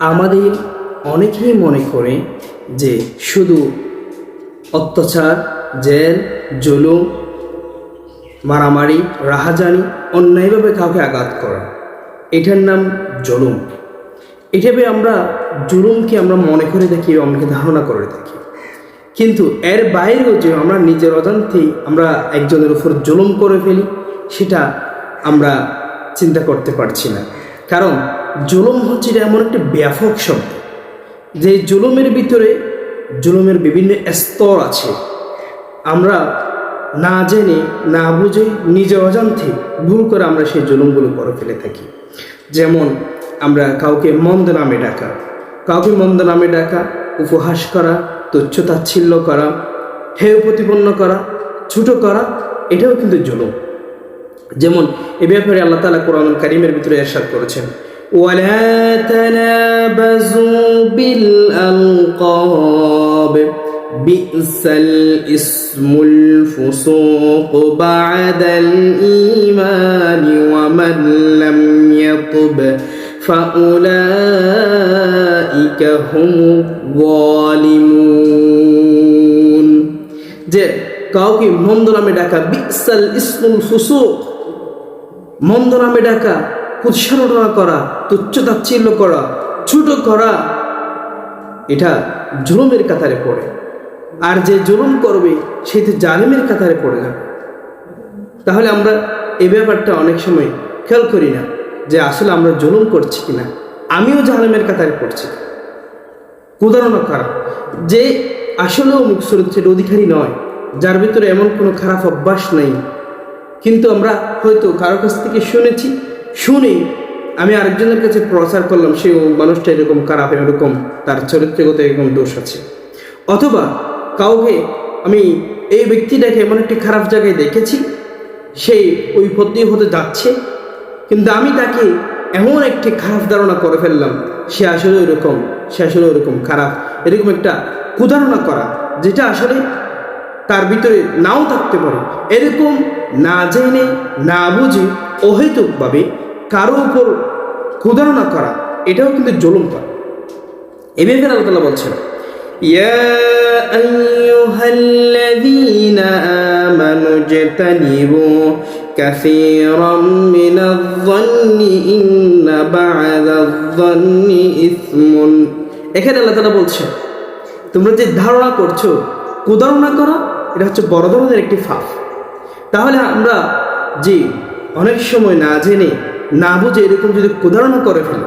আমাদের অনেকেই মনে করে যে শুধু অত্যাচার, জেল, জুলুম, মারামারি, রাহাজানি, অন্যায়ভাবে কাউকে আঘাত করা, এটার নাম জুলুম। এটাবে আমরা জুলুমকে আমরা মনে করে থাকি আমাকে ধারণা করে থাকি কিন্তু এর বাইরেও যে আমরা নিজের অজান্তেই আমরা একজনের উপর জুলুম করে ফেলি, সেটা আমরা চিন্তা করতে পারছি না। কারণ জুলুম হচ্ছে এটা এমন একটি ব্যাপক শব্দ। যে জুলুমের ভিতরে জুলুমের বিভিন্ন স্তর আছে। আমরা না জেনে, না বুঝে, নিজে অজান্তে ভুল করে আমরা সেই জুলুমগুলো করে ফেলে থাকি। যেমন আমরা কাউকে মন্দ নামে ডাকা, কাউকে মন্দ নামে ডাকা, উপহাস করা, তুচ্ছ তাচ্ছিল্য করা, হেয় প্রতিপন্ন করা, ছোট করা, এটাও কিন্তু জুলুম। যেমন এ ব্যাপারে আল্লাহ তালা কোরআন কারিমের ভিতরে এরশাদ করেছেন ولا تنابزوا بالألقاب بئس الاسم الفسوق بعد الإيمان ومن لم يطب فأولئك هم الظالمون যে কাউকে মন্দ নামে ডাকা বিসাল ইসমুল ফুসুক মন্দ নামে ডাকা উৎসারণা করা তুচ্ছতাচ্ছিল্য করা, ছোট করা, এটা জুলুমের কাতারে পড়ে। আর যে জুলুম করবে, সে তো জালিমের কাতারে পড়ে যাবে। তাহলে আমরা এই ব্যাপারটা অনেক সময় খেয়াল করি না, যে আসলে আমরা জুলুম করছি কিনা। আমিও জালিমের কাতারে পড়ছি। কুদারণা করা যে আসলেও মুখ চরিত্রের অধিকারী নয়। যার ভিতরে এমন কোনো খারাপ অভ্যাস নেই। কিন্তু আমরা হয়তো কারও কাছ থেকে শুনেছি শুনে আমি আরেকজনের কাছে প্রচার করলাম সে মানুষটা এরকম খারাপ, এরকম তার চরিত্রগত এরকম দোষ আছে। অথবা কাউকে আমি এই ব্যক্তিটাকে এমন একটি খারাপ জায়গায় দেখেছি সেই ওই পথে হতে যাচ্ছে, কিন্তু আমি তাকে এমন একটি খারাপ ধারণা করে ফেললাম, সে আসলে ওইরকম, সে আসলে ওইরকম খারাপ, এরকম একটা কুধারণা করা, যেটা আসলে তার ভিতরে নাও থাকতে পারে। এরকম না জেনে, না বুঝে, অহেতুকভাবে কারো উপর কুধারণা করা এটাও কিন্তু জুলুম করা এ ব্যাপারে আল্লাহ তাআলা বলছেন يا أيها الذين آمنوا اجتنبوا كثيرا من الظن إن بعد الظن إثم এখানে আল্লাহ তাআলা বলছেন তোমরা যে ধারণা করছো কুধারণা করা এটা হচ্ছে বড় ধরনের একটি ফাফ তাহলে আমরা যে অনেক সময় না জেনে না বুঝে এরকম যদি কুধারণা করে ফেলি,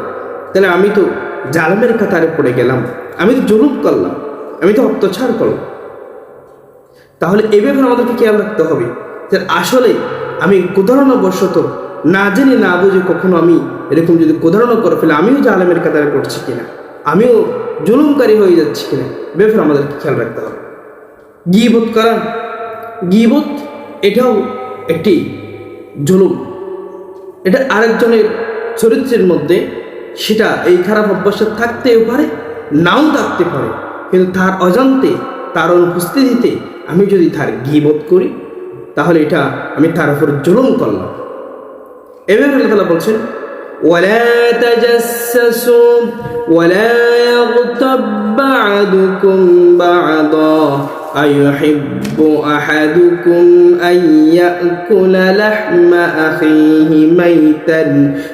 তাহলে আমি তো জালামের কাতারে পড়ে গেলাম, আমি তো জুলুম করলাম, আমি তো অত্যাচার করলাম। তাহলে এ ব্যাপারে আমাদেরকে খেয়াল রাখতে হবে যে আসলে আমি কুধারণাবশত না জেনে না বুঝে কখনো আমি এরকম যদি কুধারণা করে ফেলে, আমিও জালেমের কাতারে পড়ছি কিনা, আমিও জুলুমকারী হয়ে যাচ্ছি কিনা ব্যাপারে আমাদেরকে খেয়াল রাখতে হবে। গিবোধ করা গিবোধ এটাও একটি জুলুম। এটা আরেকজনের চরিত্রের মধ্যে সেটা এই খারাপ অভ্যাসটা থাকতেও পারে নাও থাকতে পারে কিন্তু তার অজান্তে তার অনুপস্থিতিতে আমি যদি তার গিবোধ করি তাহলে এটা আমি তার উপর জুলুম করলাম এভাবে আল্লাহ তাআলা বলছেন ولا تجسسوا ولا يغتب بعضكم بعضا أيحب أحدكم أن يأكل لحم أخيه ميتا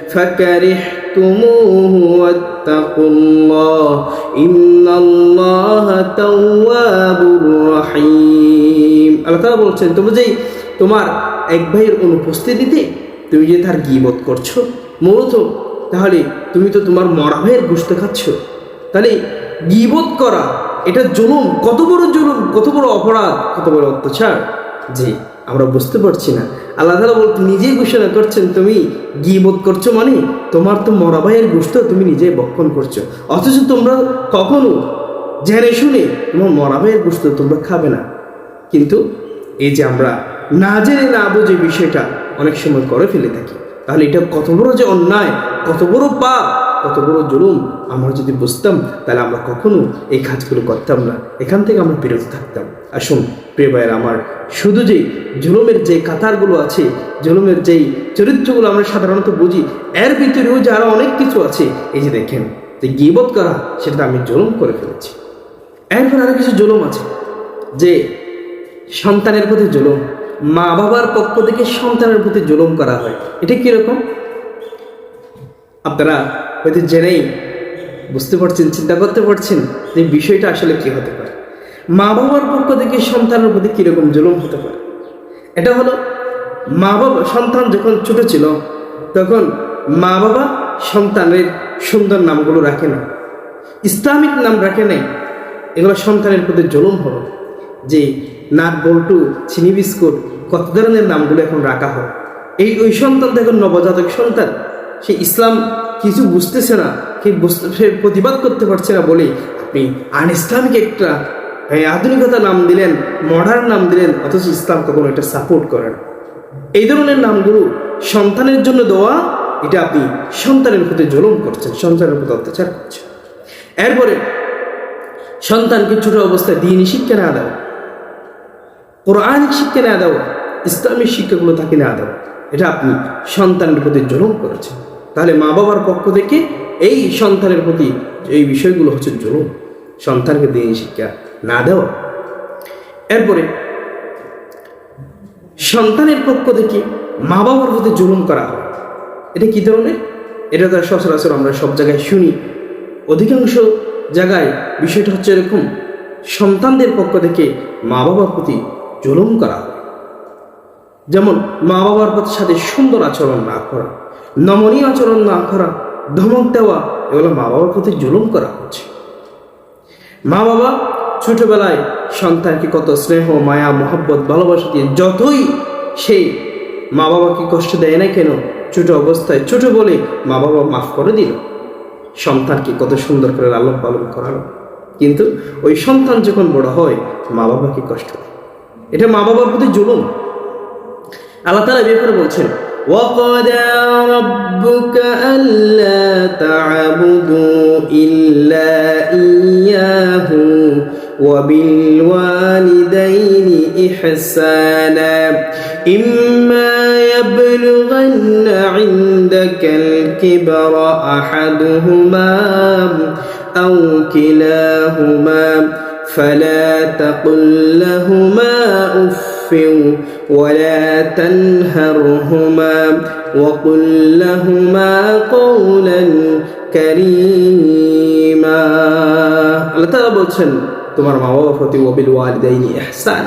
فكرهتموه واتقوا الله إن الله تواب رحيم আল্লাহ তাআলা বলছেন তুমি যে তোমার এক ভাইয়ের অনুপস্থিতিতে তুমি যে তার গিবত করছো মূলত তাহলে তুমি তো তোমার মরা ভাইয়ের গোস্ত খাচ্ছ তাহলে গিবত করা এটা জুলুম কত বড় জুলুম কত বড় অপরাধ কত বড় অত্যাচার? জি। আমরা বুঝতে পারছি না। আল্লাহ তালা বলতে নিজেই ঘোষণা করছেন তুমি গিয়ে গিবোধ করছ মানে? তোমার তো মরা ভাইয়ের গোস্ত তুমি নিজেই বক্ষণ করছ। অথচ তোমরা কখনো জেনে শুনে তোমার মরা ভাইয়ের গোস্ত তোমরা খাবে না। কিন্তু এই যে আমরা না জেনে না বুঝে বিষয়টা অনেক সময় করে ফেলে থাকি। তাহলে এটা কত বড় যে অন্যায় কত বড় পাপ কত বড় জুলুম? আমরা যদি বুঝতাম, তাহলে আমরা কখনো এই কাজগুলো করতাম না। এখান থেকে আমরা বিরত থাকতাম। আসুন প্রিয় ভাইয়ের আমার, শুধু যে জুলুমের যে কাতারগুলো আছে, জুলুমের যেই চরিত্রগুলো আমরা সাধারণত বুঝি, এর ভিতরেও যে আরও অনেক কিছু আছে, এই যে দেখেন, যে গিবত করা সেটা আমি জুলুম করে ফেলেছি। এরপর আরও কিছু জুলুম আছে, যে সন্তানের প্রতি জুলুম মা বাবার পক্ষ থেকে সন্তানের প্রতি জুলুম করা হয়। এটা কীরকম? আপনারা হয়তো জেনেই বুঝতে পারছেন, চিন্তা করতে পারছেন যে বিষয়টা আসলে কি হতে পারে। মা বাবার পক্ষ থেকে সন্তানের প্রতি কীরকম জুলুম হতে পারে? এটা হলো মা বাবা সন্তান যখন ছোট ছিল, তখন মা বাবা সন্তানের সুন্দর নামগুলো রাখে না ইসলামিক নাম রাখে নাই। এগুলো সন্তানের প্রতি জুলুম হলো যে নাট বল্টু, চিনি বিস্কুট, কত ধরনের নামগুলো এখন রাখা হয়। এই ওই সন্তান এখন নবজাতক সন্তান। সে ইসলাম কিছু বুঝতেছে না, কি সে প্রতিবাদ করতে পারছে না বলে আপনি আন ইসলামিক একটা আধুনিকতা নাম দিলেন মডার্ন নাম দিলেন, অথচ ইসলাম কখনো এটা সাপোর্ট করে না। এই ধরনের নামগুলো সন্তানের জন্য দেওয়া, এটা আপনি সন্তানের প্রতি জুলুম করছেন, সন্তানের প্রতি অত্যাচার করছেন। এরপরে, সন্তানকে ছোট অবস্থায় দিনই শিক্ষা না দেওয়া কোরআনিক শিক্ষা না দেওয়া ইসলামিক শিক্ষাগুলো তাকে না দেওয়া, এটা আপনি সন্তানের প্রতি জুলুম করেছেন। তাহলে মা বাবার পক্ষ থেকে এই সন্তানের প্রতি এই বিষয়গুলো হচ্ছে জুলুম। সন্তানকে দিনই শিক্ষা না দেওয়া। এরপরে সন্তানের পক্ষ থেকে মা বাবার প্রতি জুলুম করা হয়। এটা কি ধরনের? এটা তো সচরাচর আমরা সব জায়গায় শুনি। অধিকাংশ জায়গায় বিষয়টা হচ্ছে এরকম। সন্তানদের পক্ষ থেকে মা বাবার প্রতি জুলুম করা হয়। যেমন মা বাবার প্রতি সাথে সুন্দর আচরণ না করা, নমনীয় আচরণ না করা, ধমক দেওয়া, এগুলো মা বাবার প্রতি জুলুম করা হচ্ছে। মা বাবা ছোটবেলায় সন্তানকে কত স্নেহ, মায়া, মোহাব্বত, ভালোবাসা দিয়ে যতই সেই মা বাবাকে কষ্ট দেয় না কেন, ছোট অবস্থায় ছোট বলে মা বাবা মাফ করে দিল। সন্তানকে কত সুন্দর করে লালন পালন করালো। কিন্তু ওই সন্তান যখন বড় হয় মা বাবাকে কষ্ট দেয়। এটা মা বাবার প্রতি জুলুম। আল্লাহ তালা বিয়ে করে বলছেন وقضى ربك ألا تعبدوا إلا إياه وبالوالدين إحسانا إما يبلغن عندك الكبر أحدهما أو كلاهما فلا تقل لهما أف ولا تنهرهما وقل لهما قولا كريما আল্লাহ তাআলা বলছেন তোমার মা বাবার প্রতি ওবিল ওয়ালিদাইনি ইহসান